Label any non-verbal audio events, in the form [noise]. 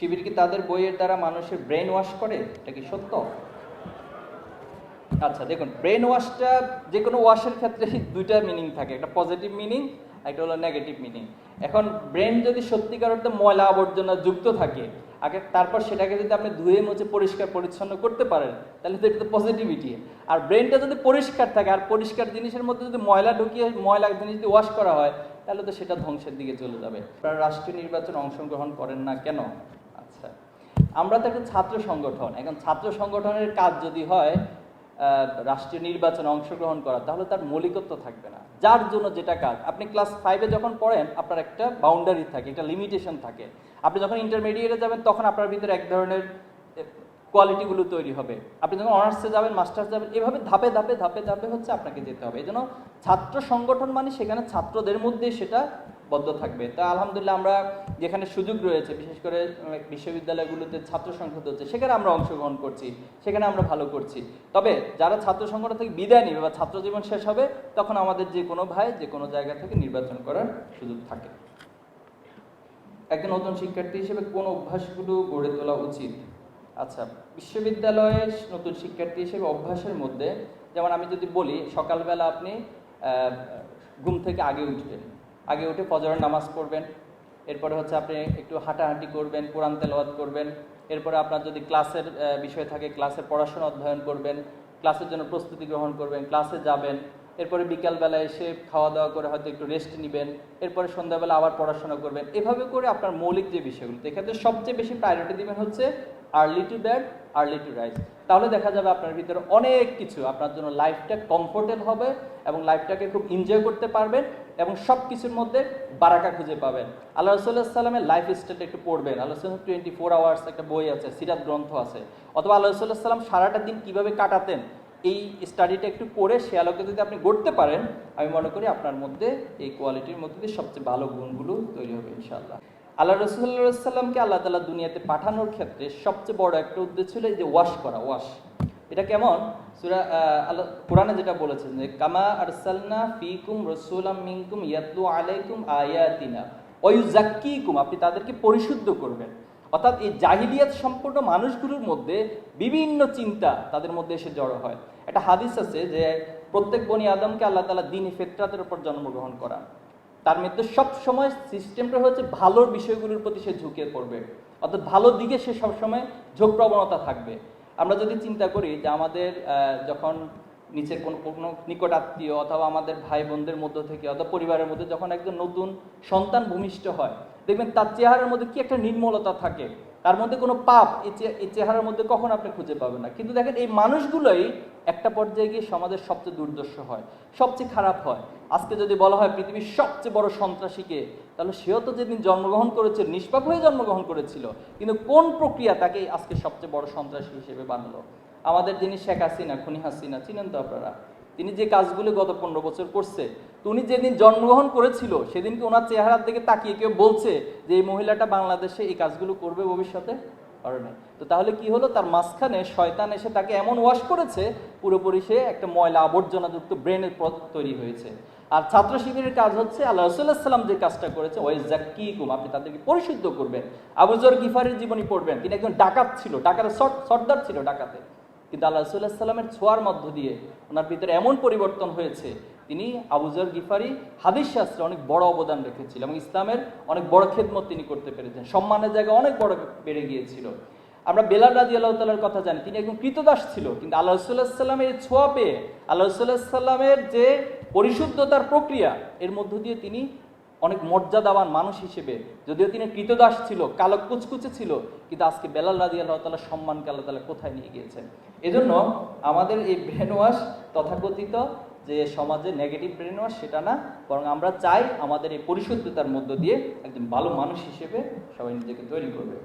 শিবির কি তাদের বইয়ের দ্বারা মানুষের ব্রেন ওয়াশ করে? এটা কি সত্য? আচ্ছা দেখুন ব্রেন ওয়াশটা যে কোনো ওয়াশের ক্ষেত্রে [laughs] দুইটা মিনিং থাকে। একটা পজিটিভ মিনিং একটা হলো নেগেটিভ মিনিং এখন ব্রেন যদি সত্যিকার অর্থে ময়লা আবর্জনা যুক্ত থাকে, আগে তারপর সেটাকে যদি আপনি ধুয়ে মুছে পরিষ্কার পরিচ্ছন্ন করতে পারেন, তাহলে তো এটা তো পজিটিভিটি আর ব্রেনটা যদি পরিষ্কার থাকে, আর পরিষ্কার জিনিসের মধ্যে যদি ময়লা ঢুকিয়ে ময়লা জিনিস যদি ওয়াশ করা হয়, তাহলে তো সেটা ধ্বংসের দিকে চলে যাবে। আপনারা রাষ্ট্রীয় নির্বাচনে অংশগ্রহণ করেন না কেন? আমরা তো একটা ছাত্র সংগঠন। এখন ছাত্র সংগঠনের কাজ যদি হয় রাষ্ট্রীয় নির্বাচনে অংশগ্রহণ করা, তাহলে তার মৌলিকত্ব থাকবে না। যার জন্য যেটা কাজ, আপনি ক্লাস ফাইভে যখন পড়েন, আপনার একটা বাউন্ডারি থাকে, একটা লিমিটেশন থাকে। আপনি যখন ইন্টারমিডিয়েটে যাবেন, তখন আপনার ভিতরে এক ধরনের কোয়ালিটিগুলো তৈরি হবে। আপনি যখন অনার্সে যাবেন, মাস্টার্স যাবেন, এভাবে ধাপে ধাপে ধাপে ধাপে হচ্ছে আপনাকে যেতে হবে। এই জন্য ছাত্র সংগঠন মানে সেখানে ছাত্রদের মধ্যে সেটা বদ্ধ থাকবে। তা আলহামদুলিল্লাহ আমরা যেখানে সুযোগ রয়েছে, বিশেষ করে বিশ্ববিদ্যালয়গুলোতে ছাত্র সংসদ হচ্ছে, সেখানে আমরা অংশগ্রহণ করছি, সেখানে আমরা ভালো করছি। তবে যারা ছাত্র সংগঠন থেকে বিদায় নেবে বা ছাত্র জীবন শেষ হবে, তখন আমাদের যে কোনো ভাই, যে কোনো জায়গা থেকে নির্বাচন করার সুযোগ থাকে। একজন নতুন শিক্ষার্থী হিসেবে কোন অভ্যাসগুলো গড়ে তোলা উচিত? আচ্ছা বিশ্ববিদ্যালয়ে নতুন শিক্ষার্থী হিসেবে অভ্যাসের মধ্যে, যেমন আমি যদি বলি, সকালবেলা আপনি ঘুম থেকে আগে উঠবেন। আগে উঠে ফজরের নামাজ পড়বেন। এরপরে হচ্ছে আপনি একটু হাঁটাহাঁটি করবেন, কোরআন তেলাওয়াত করবেন। এরপরে আপনার যদি ক্লাসের বিষয় থাকে, ক্লাসের পড়াশোনা অধ্যয়ন করবেন, ক্লাসের জন্য প্রস্তুতি গ্রহণ করবেন, ক্লাসে যাবেন। এরপরে বিকালবেলা এসে খাওয়া দাওয়া করে হয়তো একটু রেস্ট নেবেন। এরপরে সন্ধ্যাবেলা আবার পড়াশোনা করবেন। এভাবে করে আপনার মৌলিক যে বিষয়গুলো এক্ষেত্রে সবচেয়ে বেশি প্রায়োরিটি দিবেন হচ্ছে early to bed early to rise তাহলে দেখা যাবে আপনার ভিতরে অনেক কিছু। আপনার জন্য লাইফটা কমফোর্টেবল হবে এবং লাইফটাকে খুব এনজয় করতে পারবেন এবং সব কিছুর মধ্যে বারাকা খুঁজে পাবেন। আল্লাহ রসুল্লাহ সাল্লামের লাইফ স্টাইলটা একটু পড়বেন। আল্লাহ রসুল্লাহ টোয়েন্টি ফোর আওয়ার্স একটা বই আছে, সিরাত গ্রন্থ আছে। অথবা আল্লাহ রসুল্লাহ সাল্লাম সারাটা দিন কীভাবে কাটাতেন, এই স্টাডিটা একটু করে সে আলোকে যদি আপনি গড়তে পারেন, আমি মনে করি আপনার মধ্যে এই কোয়ালিটির মধ্যে দিয়ে সবচেয়ে ভালো গুণগুলো তৈরি হবে ইনশাআল্লাহ। আল্লাহ রসুল্লাহ সাল্লামকে আল্লাহ তালা দুনিয়াতে পাঠানোর ক্ষেত্রে সবচেয়ে বড় একটা উদ্দেশ্য ছিল এই যে ওয়াশ করা, ওয়াশ। এটা কেমন? সুরা আল্লাহ, কোরআনে যেটা বলেছেন যে, কামা আরসালনা ফিকুম রসুলাম মিনকুম ইয়াতলু আলাইকুম আয়াতিনা। ওয়ুজাক্কিকুম আপনি তাদেরকে পরিশুদ্ধ করবেন। অর্থাৎ এই জাহিলিয়াত সম্পূর্ণ মানুষগুলোর মধ্যে বিভিন্ন চিন্তা তাদের মধ্যে এসে জড়ো হয়। একটা হাদিস আছে যে, প্রত্যেক বনি আদমকে আল্লাহ তালা দিন ফেতরাতের উপর জন্মগ্রহণ করা তার মধ্যে সব সময় সিস্টেমটা হচ্ছে ভালোর বিষয়গুলোর প্রতি সে ঝুঁকে পড়বে। অর্থাৎ ভালো দিকে সে সবসময় ঝোঁক প্রবণতা থাকবে। আমরা যদি চিন্তা করি যে আমাদের যখন নিচের কোনো কোনো নিকট আত্মীয় অথবা আমাদের ভাই বোনদের মধ্য থেকে অথবা পরিবারের মধ্যে যখন একজন নতুন সন্তান ভূমিষ্ঠ হয়, দেখবেন তার চেহারার মধ্যে কি একটা নির্মলতা থাকে। তার মধ্যে কোনো পাপ এই চেহারার মধ্যে কখন আপনি খুঁজে পাবেন না। কিন্তু দেখেন এই মানুষগুলোই একটা পর্যায়ে গিয়ে সমাজের সবচেয়ে দুর্দর্শ হয়, সবচেয়ে খারাপ হয়। আজকে যদি বলা হয় পৃথিবীর সবচেয়ে বড় সন্ত্রাসীকে, তাহলে সেও তো যেদিন জন্মগ্রহণ করেছিল নিষ্পাপ হয়ে জন্মগ্রহণ করেছিল। কিন্তু কোন প্রক্রিয়া তাকে আজকে সবচেয়ে বড় সন্ত্রাসী হিসেবে বানালো? আমাদের যিনি শেখ হাসিনা, খুনি হাসিনা, চিনেন তো আপনারা? তিনি যে কাজগুলো গত পনেরো বছর করছে উনি যেদিন জন্মগ্রহণ করেছিল, সেদিনকে ওনার চেহারার দিকে তাকিয়ে কেউ বলছে যে, এই মহিলাটা বাংলাদেশে এই কাজগুলো করবে ভবিষ্যতে? করে নাই। তো তাহলে কি হলো? তার মাঝখানে শয়তান এসে তাকে এমন ওয়াশ করেছে, পুরোপুরি সে একটা ময়লা আবর্জনাযুক্ত ব্রেনের পথ তৈরি হয়েছে। আর ছাত্র শিবিরের কাজ হচ্ছে, আল্লাহ রসুল্লাহ সাল্লাম যে কাজটা করেছে ওই জাকিকুম আপনি তাদেরকে পরিশুদ্ধ করবেন। আবুজর গিফারের জীবনী পড়বেন, তিনি একজন ডাকাত ছিল, ডাকাতের সর্দার ছিল ডাকাতে কিন্তু আল্লাহ রসুল্লাহ সাল্লামের ছোঁয়ার মধ্য দিয়ে ওনার ভিতরে এমন পরিবর্তন হয়েছে তিনি আবুজর গিফারি হাদিস শাস্ত্রে অনেক বড় অবদান রেখেছিল এবং ইসলামের অনেক বড় খেদমত তিনি করতে পেরেছেন। সম্মানের জায়গা অনেক বড় বেড়ে গিয়েছিল। আমরা বেলাল রাজি আল্লাহ কথা জানি, তিনি একজন কৃতদাস ছিল, কিন্তু আল্লাহ রসুল্লাহ সাল্লামের এই ছোঁয়া পেয়ে, আল্লাহ সাল্লামের যে পরিশুদ্ধতার প্রক্রিয়া, এর মধ্য দিয়ে তিনি অনেক মর্যাদাবান মানুষ হিসেবে, যদিও তিনি কৃতদাস ছিল, কালো কুচকুচে ছিল, কিন্তু আজকে বেলাল রাজি আল্লাহ তালা সম্মানকে আল্লাহ তালা কোথায় নিয়ে গিয়েছেন? এজন্য আমাদের এই ব্রেন ওয়াশ তথাকথিত যে সমাজে নেগেটিভ ব্রেন ওয়াশ সেটা না, বরং আমরা চাই আমাদের এই পরিশুদ্ধতার মধ্য দিয়ে একজন ভালো মানুষ হিসেবে সবাই নিজেকে তৈরি করবে।